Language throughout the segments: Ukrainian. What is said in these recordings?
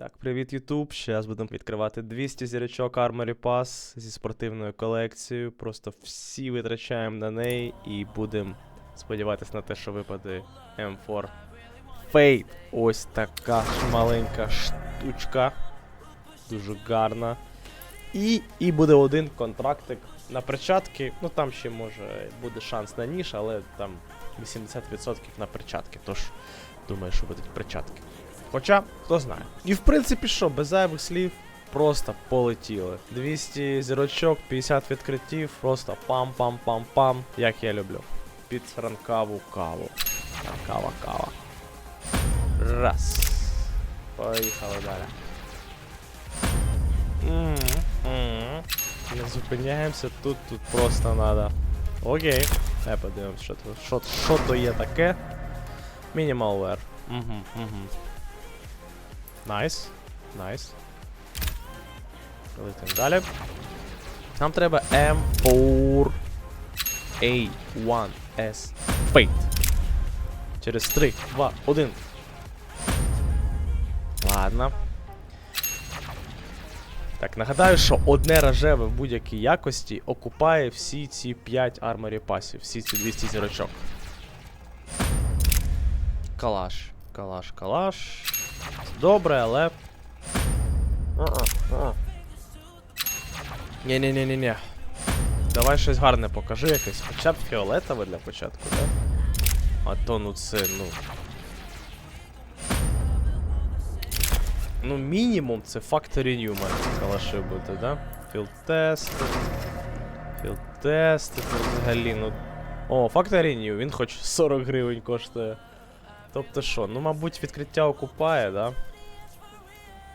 Так, привіт, Ютуб. Зараз будемо відкривати 200 зірочок Armory Pass зі спортивною колекцією. Просто всі витрачаємо на неї і будемо сподіватися на те, що випаде M4 Fate. Ось така маленька штучка. Дуже гарна. І, і буде один контрактик на перчатки. Ну там ще може буде шанс на ніж, але там 80% на перчатки. Тож думаю, що будуть перчатки. Хоча, хто знає. І в принципі, що, без зайвих слів, просто полетіли. 200 зірочок, 50 відкриттів, просто пам-пам-пам-пам, як я люблю. Під ранкаву каву. Ранкава кава. Раз. Поїхали далі. М, м. Не зупиняємося, тут, тут просто надо. Окей. Давай подивимось, що що, що то є таке. Мінімалвер. Угу, угу. Найс. Найс. Летим далі. Нам треба M4 A1S Fate. Через 3, 2, 1. Ладно. Так, нагадаю, що одне рожеве в будь-якій якості окупає всі ці 5 арморі пасів, всі ці 200 зірочок. Калаш. Калаш, калаш. Добре, але. Ні-ні-ні-ні-ні. Давай щось гарне покажи якесь. Хоча б фіолетове для початку, так? А то ну це, ну. Ну, мінімум це Factory New має калаши бути, да? Філтести. Філтести, взагалі, ну. О, Factory New, він хоч 40 гривень коштує. Тобто що, ну мабуть відкриття окупає, да?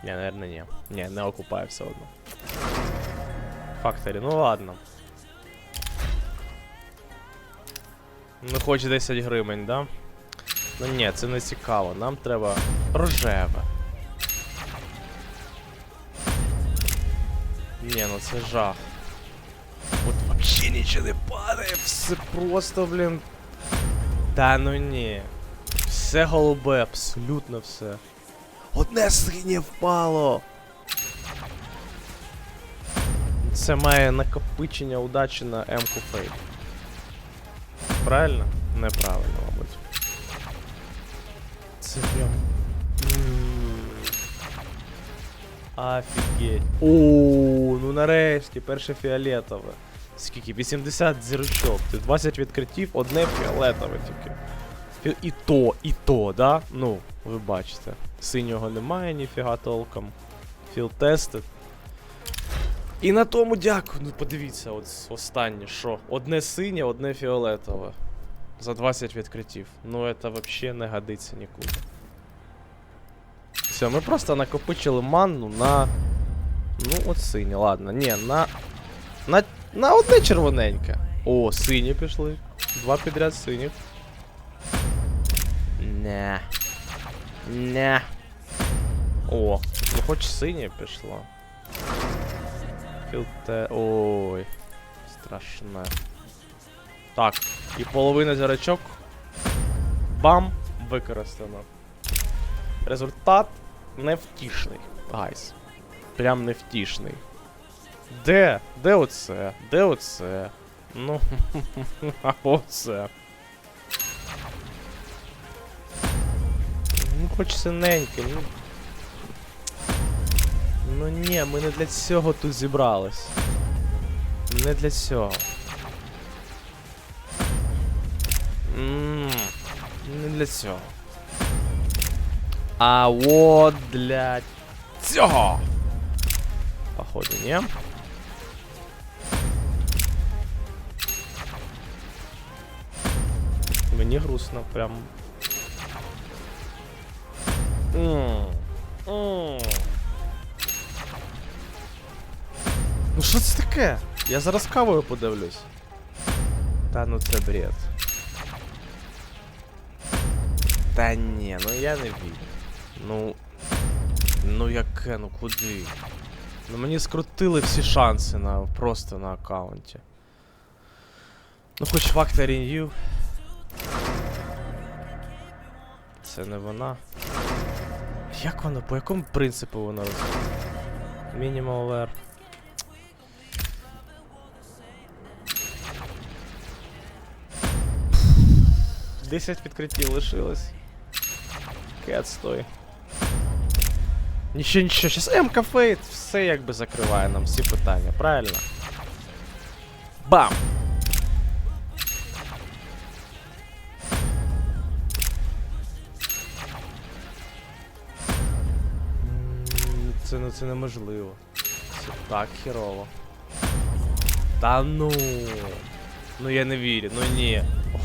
Ні, наверное, ні. Ні, не окупає все одно. Факторі, ну ладно. Ну хоч 10 гривень, да? Ну ні, це не цікаво. Нам треба рожеве. Ні, ну це жах. От вообще нічого не падає, все просто, блін. Та ну ні. Все голубе, абсолютно все. Одне синє впало. Це має накопичення удачі на М-ку Фейт. Правильно? Неправильно, мабуть. Це прям. Офігеть. О, ну нарешті, перше фіолетове. Скільки? 80 зірочок. Це 20 відкриттів, одне фіолетове тільки. І то, і то, да? Ну, ви бачите. Синього немає ніфіга толком. Філтести. І на тому дякую. Ну подивіться, от останнє, що. Одне синє, одне фіолетове. За 20 відкриттів. Ну це взагалі не годиться нікуди. Все, ми просто накопичили манну на. Ну, от синє, ладно. Ні, на. На, на одне червоненьке. О, сині пішли. Два підряд синіх. Не. Не. О, ну хоч синє пішло. Філте. Ой. Страшне. Так, і половина зірочок. Бам! Використано. Результат невтішний, гайс. Прям невтішний. Де? Де оце? Де оце? Ну, а оце. Хоч синеньке, ну. Ну ні, ми не для цього тут зібрались. Не для цього. Ммм, не для цього. А от для цього. Походу, ні. Мені грустно, прям. Ну що це таке? Я зараз кавою подивлюсь. Та ну це бред. Та ні, ну я не вірю. Ну. Ну яке, ну куди? Ну мені скрутили всі шанси на просто на аккаунті. Ну хоч Factory New. Це не вона. Як воно, по якому принципу воно роз... Minimal wear. Десять відкриттів лишилось. Кет стой. Нічого, нічого, щас МК Фейт все якби закриває нам всі питання, правильно? Бам! Це, ну, це неможливо. Це так херово. Та ну. Ну я не вірю, ну ні. Оф.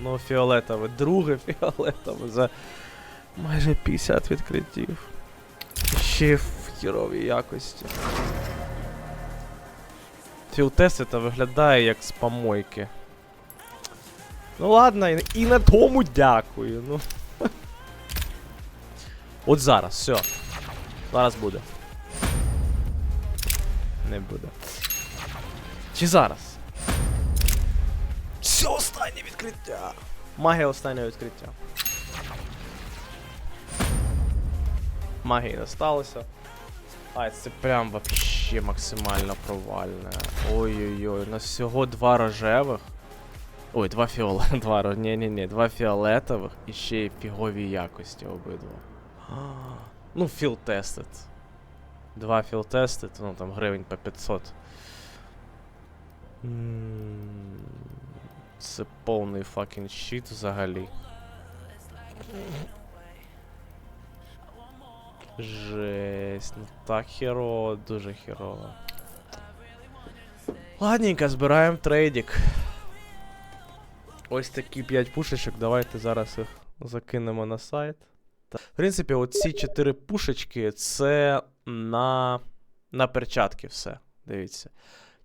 Ну фіолетове, друге фіолетове за майже 50 відкриттів. Ще в хіровій якості. Філтест це виглядає як з помойки. Ну ладно, і, і на тому дякую. Ну. От зараз, все. Зараз буде. Не буде. Чи зараз? Все останнє відкриття. Магія останнього відкриття. Магії не сталося. А, це прям вообще максимально провальне. Ой-ой-ой, у нас всього два рожевих. Ой, два фіоле... Два ні ні ні два фіолетових і ще й фігові якості обидва. Ну, філ тестед. Два філ тестед, ну там гривень по 500. М, Це повний факін щит взагалі. Жесть, ну так херово, дуже херово. Ладненько, збираємо трейдик. Ось такі 5 пушечок, давайте зараз їх закинемо на сайт. В принципі, оці 4 пушечки це на, на перчатки все. Дивіться.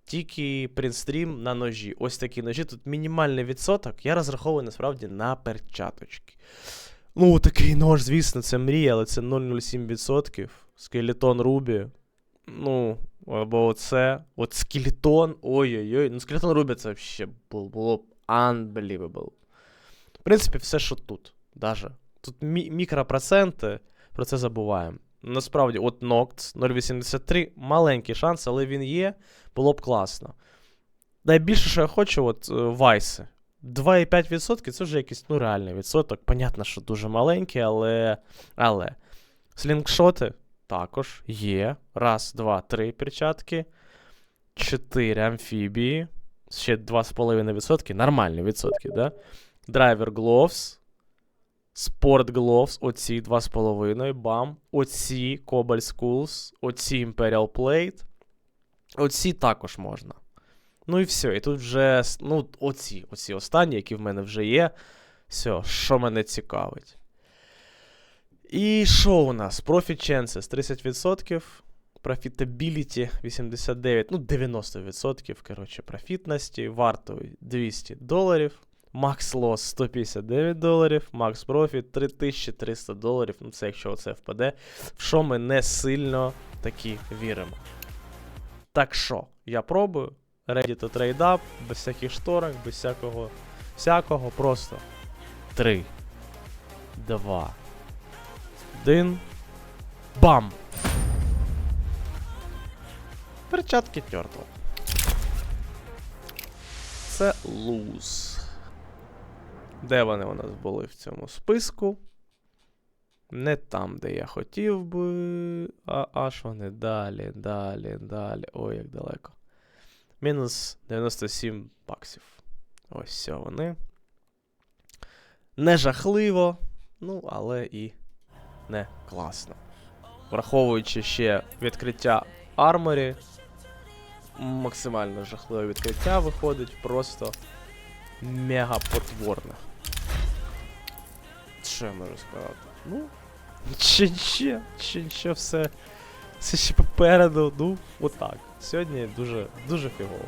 Тільки принстрім на ножі. Ось такі ножі. Тут мінімальний відсоток. Я розраховую насправді на перчаточки. Ну, такий нож, звісно, це мрія, але це 0,07%. Скелетон Рубі. Ну, або оце. От скелетон. Ой-ой-ой. Ну, скелетон Рубі це взагалі було б unbelievable. В принципі, все, що тут. Даже. Тут мі- мікропроценти, про це забуваємо. Насправді, от Nocts 0,83 маленький шанс, але він є, було б класно. Найбільше, що я хочу, от е, Вайси. 2,5% це вже якийсь ну, реальний відсоток. Понятно, що дуже маленький, але. Але. Слінгшоти також є. Раз, два, три перчатки. Чотири амфібії. Ще 2,5%. Нормальні відсотки, да? Драйвер Gloves. Sport Gloves, оці 2,5, бам. Оці Cobalt Schools, оці Imperial Plate. Оці також можна. Ну і все. І тут вже. Ну, оці, оці останні, які в мене вже є. Все, що мене цікавить. І що у нас? Profit Chances 30%. Profitability 89, ну 90%, коротше, профітності. Вартовий 200 доларів. Max Loss 159 доларів, Max Profit 3300 доларів. Ну, це якщо це впаде. В що ми не сильно таки віримо. Так що, я пробую. Ready to trade up, без всяких шторок, без всякого. Всякого, просто. 3, 2, 1. Бам! Перчатки Turtle. Це луз. Де вони у нас були в цьому списку? Не там, де я хотів би. А аж вони далі, далі, далі. Ой, як далеко. Мінус 97 баксів. Ось все вони. Не жахливо, ну, але і не класно. Враховуючи ще відкриття арморі. Максимально жахливе відкриття виходить, просто мега потворне. Я можу сказати? Ну, ще, ще, ще, ще все. Все ще попереду. Ну, отак. Сьогодні дуже, дуже фігово.